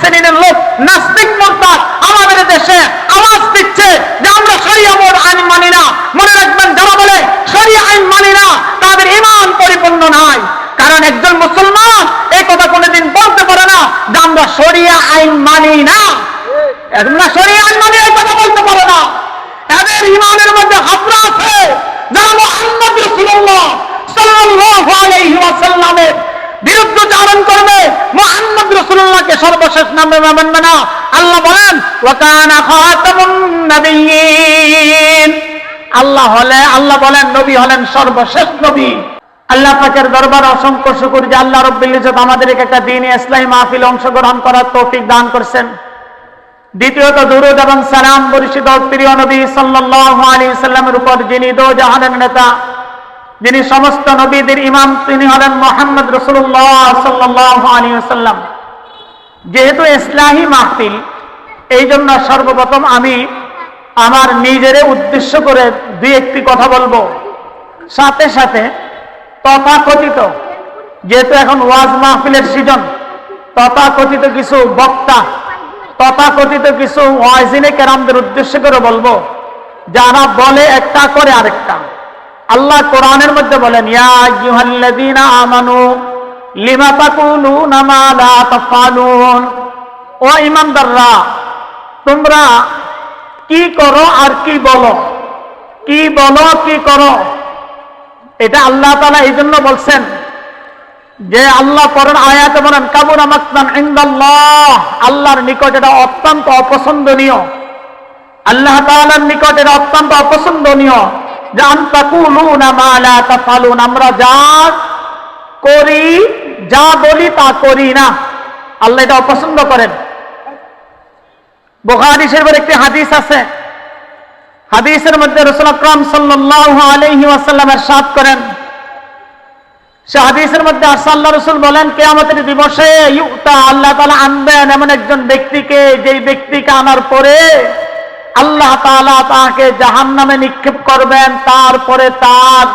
শ্রেণির লোক, নাস্তিক মোরতাদ, আমাদের দেশে আওয়াজ দিচ্ছে যে আমরা শরিয়া মোর আইন মানি না। মনে রাখবেন, যারা বলে শরিয়া আইন মানি না, তাদের ইমান পরিপূর্ণ নাই। কারণ একজন মুসলমান এই কথা কোনোদিন বলতে পারে না যে আমরা শরিয়া আইন মানি না। আমরা শরিয়া আইন মানি এই কথা বলতে পারে না। এদের ইমানের মধ্যে হাবরা আছে। যারা মোহাম্মদ রাসূলুল্লাহ সাল্লাল্লাহু আলাইহি ওয়াসাল্লামের বিরুদ্ধে চারণ করবে। মোহাম্মদ রসুল্লাহকে সর্বশেষ নামে মানবে না। আল্লাহ বলেন ওয়াকানা খাতামুন নবিয়্যিন। আল্লাহ হলে, আল্লাহ বলেন, নবী হলেন সর্বশেষ নবী। আল্লাহ পাকের দরবার অসংখ্য শুকুর যে আল্লাহ রব্বুল ইজ্জত আমাদেরকে একটা দিন ইসলামী মাহফিল অংশগ্রহণ করার তৌফিক দান করছেন। দ্বিতীয়ত, দুরুদ এবং সালাম পরিচিত প্রিয় নবী সাল্লাল্লাহু আলাইহি সাল্লামের উপর যিনি দো জাহানের নেতা যিনি সমস্ত নবীদের ইমাম, তিনি হলেন মোহাম্মদ রসুল্লাহ সাল্লাহ যেহেতু ইসলাহী মাহফিল এই জন্য সর্বপ্রথম আমি আমার নিজেরে উদ্দেশ্য করে দুই একটি কথা বলব। সাথে সাথে তথাকথিত, যেহেতু এখন ওয়াজ মাহফিলের সিজন, তথাকথিত কিছু বক্তা, তথাকথিত কিছু ওয়াজিনে কেরামদের উদ্দেশ্য করে বলব, যারা বলে একটা করে আরেকটা। আল্লাহ কোরআনের মধ্যে বলেন, ইয়া আমানু ও ঈমানদাররা তোমরা কি করো আর কি বলো? কি বলো, কি করো? এটা আল্লাহ তালা এই জন্য বলছেন যে আল্লাহ পরের আয়াতে বলেন, কাবুর ইনদাল্লাহ। আল্লাহর নিকট এটা অত্যন্ত অপছন্দনীয়। আল্লাহ তালার নিকট এটা অত্যন্ত অপছন্দনীয়। আমরা যা করি, যা বলি তা করি না। আল্লাহ এটা অপছন্দ করেন। শরীফের একটি হাদিস আছে। হাদিসের মধ্যে রসুল আকরাম সাল্লাল্লাহু আলাইহি ওয়াসাল্লামের সাথ করেন। সে হাদিসের মধ্যে আসাল্লাহ রসুল বলেন, কেয়ামতের দিবসে ইউতা, আল্লাহ তাআলা আনবেন এমন একজন ব্যক্তিকে, যেই ব্যক্তিকে আনার পরে আল্লাহ তাআলা তাকে জাহান নামে নিক্ষেপ করবেন, তারপরে তার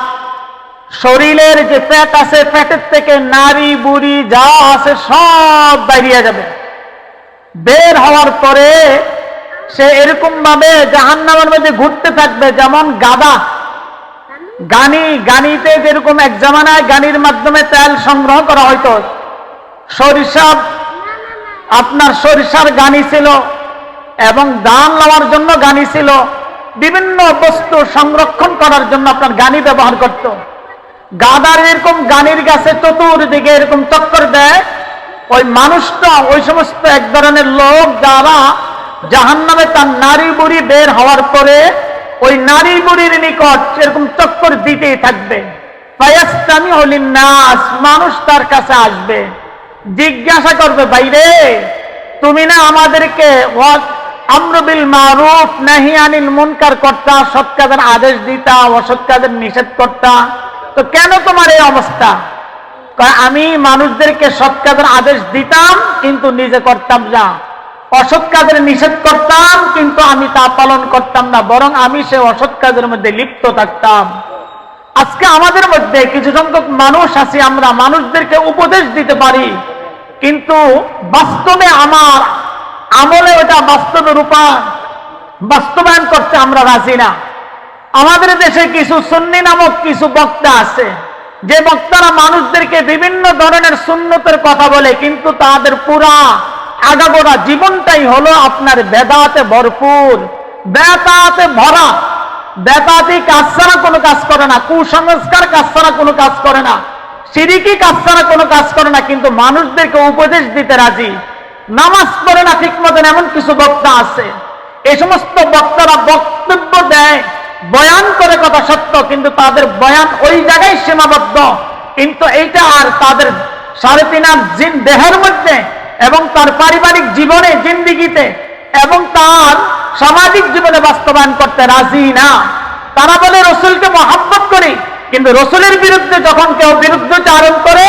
শরীরের যে পেট আছে পেটের থেকে নারী, বুড়ি যা আছে সব বেরিয়ে যাবে। বের হওয়ার পরে সে এরকম ভাবে জাহান নামের মধ্যে ঘুরতে থাকবে, যেমন গাদা গানি, গানিতে যেরকম এক জামানায় গানির মাধ্যমে তেল সংগ্রহ করা হয়তো সরিষা আপনার সরিষার গানি ছিল। এবং দান নেওয়ার জন্য গানি ছিল। বিভিন্ন বস্তু সংরক্ষণ করার জন্য আপনার গানি ব্যবহার করত। গাদার এরকম গানির গাছে চতুর্দিকে এরকম চক্কর দেয়। ওই মানুষটা, ওই সমস্ত এক ধরনের লোক যারা জাহান নামে তার নারী বুড়ি বের হওয়ার পরে ওই নারী বুড়ির নিকট এরকম চক্কর দিতেই থাকবে। নাস মানুষ তার কাছে আসবে। জিজ্ঞাসা করবে বাইরে তুমি না আমাদেরকে আমরবিল মারুফ, নাহি আনিল মুনকার করতা, সৎ কাজের আদেশ দিতা, অসৎ কাজের নিষেধ করতা। তো কেন তোমার এই অবস্থা? আমি মানুষদেরকে সৎ কাজের আদেশ দিতাম, কিন্তু নিজে করতাম না। অসৎ কাজের নিষেধ করতাম, কিন্তু আমি তা পালন করতাম না, বরং আমি সে অসৎ কাজের মধ্যে লিপ্ত থাকতাম। আজকে আমাদের মধ্যে কিছু সংখ্যক মানুষ আছি, আমরা মানুষদেরকে উপদেশ দিতে পারি, কিন্তু বাস্তবে আমার আমলে ওটা বাস্তবে রূপা, বাস্তবায়ন করতে আমরা রাজি না। আমাদের দেশে কিছু সুন্নি নামক কিছু বক্তা আছে, যে বক্তারা মানুষদেরকে বিভিন্ন ধরনের সুন্নতের কথা বলে, কিন্তু তাদের পুরা আগাগোড়া জীবনটাই হলো আপনার বেদাতে ভরপুর। বেতাতে ভরা। বেতাতি কাজ ছাড়া কোনো কাজ করে না, কুসংস্কার কাজ ছাড়া কোনো কাজ করে না, সিরিকি কাজ ছাড়া কোনো কাজ করে না, কিন্তু মানুষদেরকে উপদেশ দিতে রাজি। নামাজ পড়ে না ঠিক মতন এমন কিছু বক্তা আছে। এই সমস্ত বক্তারা বক্তব্য দেয়, বয়ান করে কথা সত্য, কিন্তু তাদের বয়ান ওই জায়গায় সীমাবদ্ধ। কিন্তু এইটা আর তাদের সাড়ে তিন আট জিন দেহের মধ্যে এবং তার পারিবারিক জীবনে, জিন্দিগিতে এবং তার সামাজিক জীবনে বাস্তবায়ন করতে রাজি না। তারা বলে, রসুলকে মহাব্বত করি। কিন্তু রসুলের বিরুদ্ধে যখন কেউ বিরুদ্ধচারণ করে,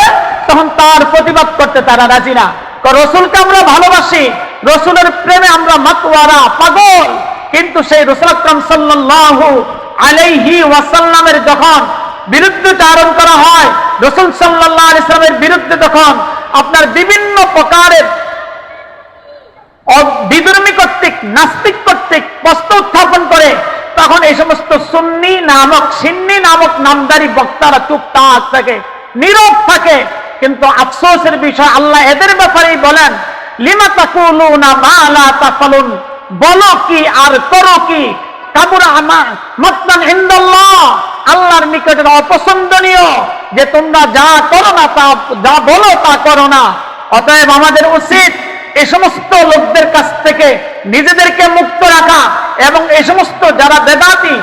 তখন তার প্রতিবাদ করতে তারা রাজি না। রসুলকে আমরা ভালোবাসি। রসুলের প্রেমে আমরা মাতোয়ারা, পাগল। কিন্তু সেই রসুল আকরম সাল্লাল্লাহু আলাইহি ওয়াসাল্লামের যখন বিরুদ্ধচারণ করা হয়, রসুল সাল্লাহ ইসলামের বিরুদ্ধে যখন আপনার বিভিন্ন প্রকারের বিধর্মী কর্তৃক, নাস্তিক কর্তৃক প্রশ্ন উত্থাপন করে, তখন এই সমস্ত সুন্নি নামক, সিন্নি নামক নামদারি বক্তারা চুপচাপ থাকে, নীরব থাকে। কিন্তু আফসোসের বিষয় আল্লাহ এদের ব্যাপারেই বলেন, লিমা তাকুলুনা মা লা তাফালুন? বলো কি আর করো কি? কাবুরা আমার মতমান ইন্দাল্লাহ। আল্লাহর নিকটে অপছন্দনীয় যে তোমরা যা করো না তা, যা বলো তা করো না। অতএব আমাদের উচিত এই সমস্ত লোকদের কাছ থেকে নিজেদেরকে মুক্ত রাখা এবং এই সমস্ত যারা বেদাতি,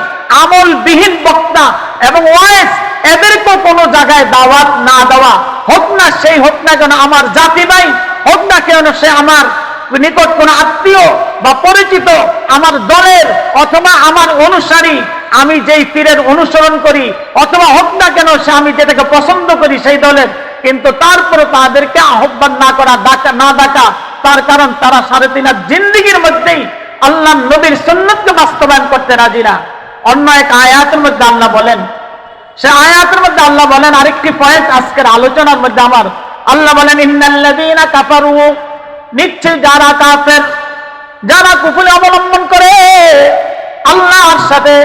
আমলবিহীন বক্তা এবং ওয়েস এদেরকে কোনো জায়গায় দাওয়াত না দেওয়া। হোক না সেই হোক না যেন আমার জাতি ভাই হোক না কেন সে আমার নিকট কোন আত্মীয় বা পরিচিত আমার দলের অথবা আমার অনুসারী, আমি যেই পীরের অনুসরণ করি, অথবা হোক না কেন সে আমি যেটাকে পছন্দ করি সেই দলের, কিন্তু তারপরে তাদেরকে আহ্বান না করা, ডাকা, না ডাকা, তার কারণ তারা সাড়ে তিন জিন্দিগির মধ্যেই আল্লাহ নবীর সুন্নতকে বাস্তবায়ন করতে রাজি না। অন্য এক আয়াতের মধ্যে আল্লাহ বলেন সে আয়াতের মধ্যে আল্লাহ বলেন, আরেকটি পয়েন্ট আজকের আলোচনার মধ্যে আমার। আল্লাহ বলেন, ইন্নাল্লাযীনা কাফারু। নিশ্চয় যারা কাফের, যারা কুফুরি অবলম্বন করে, আল্লাহর সাথে,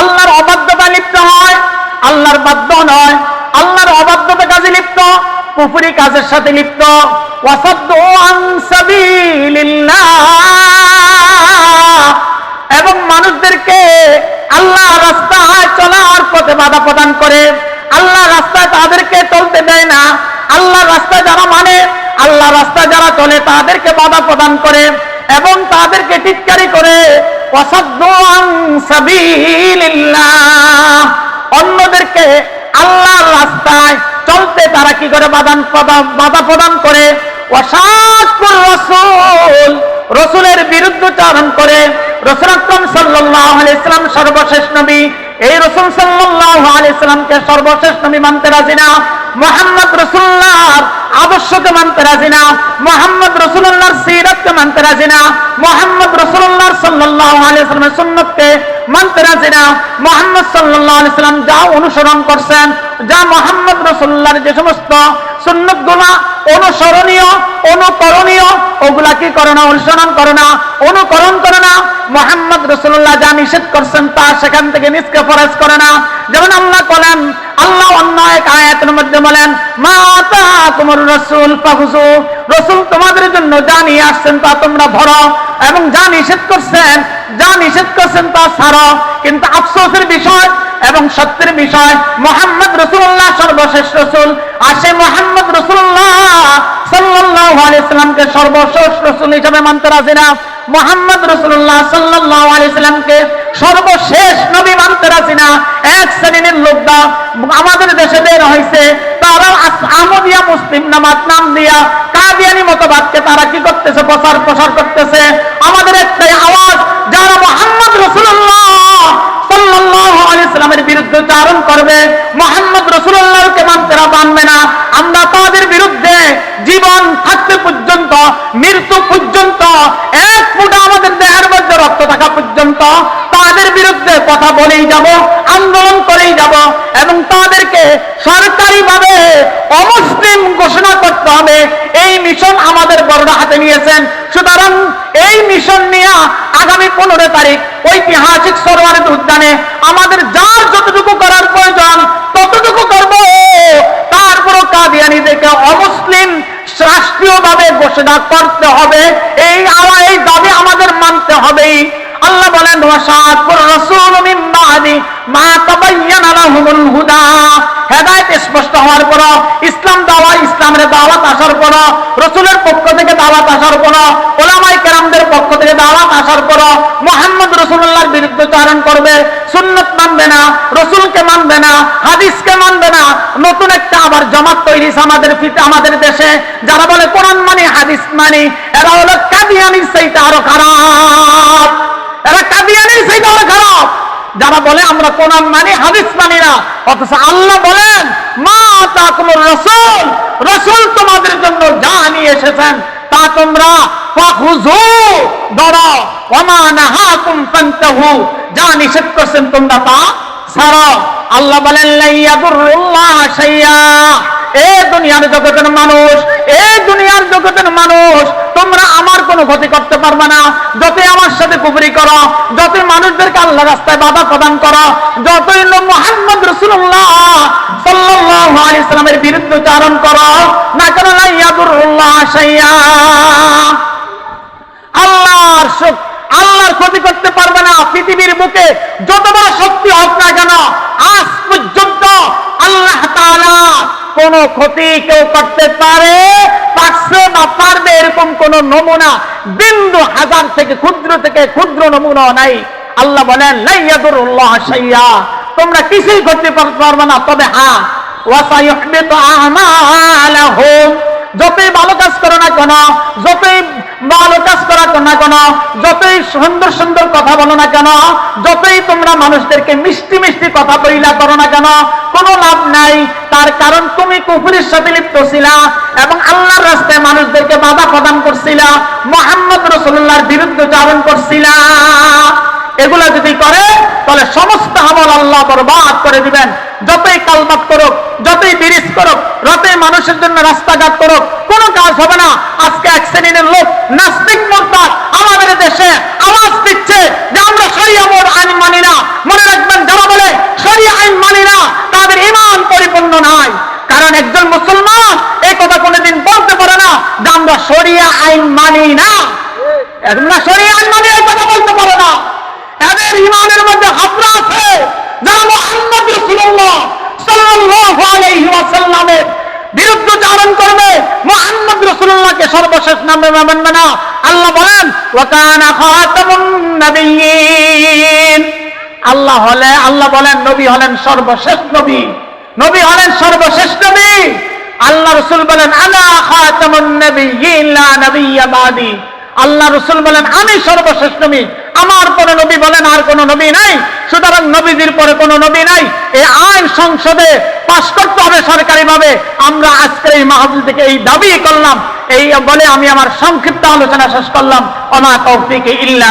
আল্লাহর অবাধ্যতা লিপ্ত হয়, আল্লাহর বাধ্য নয় আল্লাহর অবাধ্যতা কাজে লিপ্ত, কুফুরি কাজের সাথে লিপ্ত। ওয়াসাদ্দু আন বাধা প্রদান করে। আল্লাহ রাস্তায় তাদেরকে চলতে দেয় না। আল্লাহ রাস্তায় যারা মানে আল্লাহ রাস্তায় যারা চলে তাদেরকে বাধা প্রদান করে এবং তাদেরকে টিটকারি করে। অন্যদেরকে আল্লাহর রাস্তায় চলতে তারা কি করে বাদান বাধা প্রদান করে? রসুলের বিরুদ্ধচারণ করে। রসুল আকরম সাল্লাহ ইসলাম সর্বশেষ নবী এই রসুল সাল্লাহ ইসলামকে সর্বশেষ নবী মানতে রাজি না, মোহাম্মদ রসুল্লাহ আদর্শকে মানতে রাজি না, মোহাম্মদ রসুল্লাহর সিরতকে মানতে রাজি না, মোহাম্মদ রসুল্লাহ সাল্লাহ আলিয়াল্লামের সুন্নতকে মানতে মোহাম্মদ সাল্লাহ আলিয়াল্লাম যা অনুসরণ করছেন, যা মোহাম্মদ রসুল্লাহর যে সমস্ত সুন্নতগুলা অনুসরণীয়, অনুকরণীয়, ওগুলা কি করে না, অনুসরণ করে না, অনুকরণ করে না, মোহাম্মদ রসুল্লাহ যা নিষেধ করছেন তা সেখান থেকে নিজকে ফরজ করে না। যেমন আল্লাহ বলেন, আল্লাহ অন্য এক আয়াতের মধ্যে বলেন মাতা তোমার রসুল পাহুসু রসুল তোমাদের জন্য যা নিয়ে আসছেন তা তোমরা ভরো। এবং যা নিষেধ করছেন, যা নিষেধ করছেন তা ছাড়ো কিন্তু আফসোসের বিষয় এবং সত্যের বিষয়, মোহাম্মদ রসুল্লাহ সর্বশেষ রসুল আর সে মোহাম্মদ রসুল্লাহ সাল্লাহ আলাইসাল্লামকে সর্বশেষ রসুল হিসাবে মানতে রাজি না। মোহাম্মদ রসুল্লাহ সাল্লাহ আলাইসাল্লামকে সর্বশেষ মানতে রাজি না, এক শ্রেণির আমাদের দেশে বের হয়েছে তারা আমদিয়া মুসলিম নামাজ নাম দিয়া কাদিয়ানি মতবাদকে তারা কি করতেছে? প্রচার প্রসার করতেছে। আমাদের একটাই আওয়াজ, যারা মোহাম্মদ রসুল্লাহ বিরুদ্ধে চারণ করবে, মোহাম্মদ রসুল্লাহকে মানবে না। আমরা তাদের বিরুদ্ধে জীবন থাকতে পর্যন্ত, মৃত্যু পর্যন্ত, এক ফুটা আমাদের দেহের মধ্যে রক্ত থাকা পর্যন্ত কথা বলেই যাব, আন্দোলন করেই যাব, এবং তাদেরকে সরকারিভাবে অমুসলিম ঘোষণা করতে হবে। এই মিশন আমাদের বড়রা হাতে নিয়েছেন। সুতরাং এই মিশন নিয়ে আগামী পনেরো তারিখ ঐতিহাসিক সরোয়ারের উদ্যানে আমাদের যার যতটুকু করার প্রয়োজন ততটুকু করব। তারপরও কাদিয়ানিদেরকে অমুসলিম রাষ্ট্রীয়ভাবে ঘোষণা করতে হবে। এই এই দাবি আমাদের মানতে হবেই। তাবায়্যানা লাহুমুল হুদা। স্পষ্ট হওয়ার পর ইসলাম দাওয়া ইসলামের দাওয়াত আসার পর রসুলের পক্ষ থেকে দাওয়াত আসার পর ওলামাই কেরামদের পক্ষ থেকে দাওয়াত আসার পর মোহাম্মদ রসুল্লাহর বিরুদ্ধে চারণ করবে, সুন্নত মানবে না, রসুলকে মানবে না, হাদিসকে মানবে না, নতুন একটা আবার জমাত তৈরি আমাদের আমাদের দেশে, যারা বলে কোরআন মানি, হাদিস মানি, এরা হলো কাদিয়ানির সেইটা আরও খারাপ। এরা কাদিয়ানির সেইটা আরও খারাপ। যারা বলে, আমরা কোরআন মানি, হাদিস মানি না। অথচ আল্লাহ বলেন, মা তাকুমুর রসুল। রসুল তোমাদের জন্য যা নিয়ে এসেছেন, তা তোমরা ফাখুযু, ধরো, ওমা নাহাকুম ফান্তাহু। যা নিষেধ করছেন তোমরা তা ছাড়ো। আল্লাহ বলেন লাইয়াদুরুল্লাহ শাইয়া। এ দুনিয়ার জগতের মানুষ, এ দুনিয়ার জগতের মানুষ কোনো ক্ষতি করতে পারবে না। যতই আমার সাথে কুবরি করো, যতই মানুষদেরকে আল্লাহ রাস্তায় বাধা প্রদান করো, যতই মোহাম্মদ রসুল্লাহ সাল্লাল্লাহু আলাইহি সাল্লামের বিরুদ্ধে চারণ করো, না কেন আল্লাহর শক- আল্লাহর ক্ষতি করতে পারবে না। পৃথিবীর বুকে যত বড় শক্তি হোক না কেন, আজ পর্যন্ত আল্লাহ কোন ক্ষতি কেউ করতে পারে, পারছে পারবে এরকম কোন নমুনা বিন্দু হাজার থেকে ক্ষুদ্র থেকে ক্ষুদ্র নমুনা নাই। আল্লাহ বলেন তোমরা কিছুই করতে পার- পারবে না। তবে হ্যাঁ যতই ভালো কাজ করো না কেন, যতই ভালো কাজ করা না কেন? যতই সুন্দর সুন্দর কথা বলো না কেন, যতই তোমরা মানুষদেরকে মিষ্টি মিষ্টি কথা বইলা করো না কেন, কোনো লাভ নাই। তার কারণ তুমি কুফুরের সাথে লিপ্ত ছিলা এবং আল্লাহর রাস্তায় মানুষদেরকে বাধা প্রদান করছিলা, মোহাম্মদ রসুল্লাহর বিরুদ্ধে চারণ করছিলা। এগুলা যদি করে, তাহলে সমস্ত আমল আল্লাহ বরবাদ করে দিবেন। যতই কালবাত করুক, যতই বিরিজ করুক যতই মানুষের জন্য রাস্তাঘাট করুক, কোনো কাজ হবে না। আজকে এক শ্রেণির লোক নাস্তিক মোর্তাদ আমাদের দেশে আওয়াজ দিচ্ছে যে আমরা সরিয়া মোর আইন মানি না। মনে রাখবেন যারা বলে সরিয়া আইন মানি না, তাদের ইমান পরিপূর্ণ নয় কারণ একজন মুসলমান এই কথা কোনোদিন বলতে পারে না যে আমরা সরিয়া আইন মানি না। আমরা সরিয়া আইন মানি এই কথা বলতে পারে না ইমানের মধ্যে আছে। যারা মোহাম্মদ রাসূলুল্লাহ সাল্লাল্লাহু আলাইহি ওয়াসাল্লামের বিরুদ্ধে চারণ করবে, মোহাম্মদ রাসূলুল্লাহকে সর্বশেষ নামে মানবে না। আল্লাহ বলেন ওয়া কানা খাতামুন নাবিয়্যিন। আল্লাহ হলে, আল্লাহ বলেন, নবী হলেন সর্বশেষ নবী। নবী হলেন সর্বশেষ নবী। আল্লাহ রসুল বলেন আনা খাতামুন নাবিয়্যিন, লা বাদি। আল্লাহ রসুল বলেন, আমি সর্বশেষ নবী। আমার কোন নবী বলেন আর কোন নবী নাই। সুতরাং নবীজির পরে কোন নবী নাই। এই আইন সংসদে পাশ করতে হবে সরকারি ভাবে আমরা আজকে এই মাহফিল থেকে এই দাবি করলাম। এই বলে আমি আমার সংক্ষিপ্ত আলোচনা শেষ করলাম। অনা তৌফিকে ইল্লা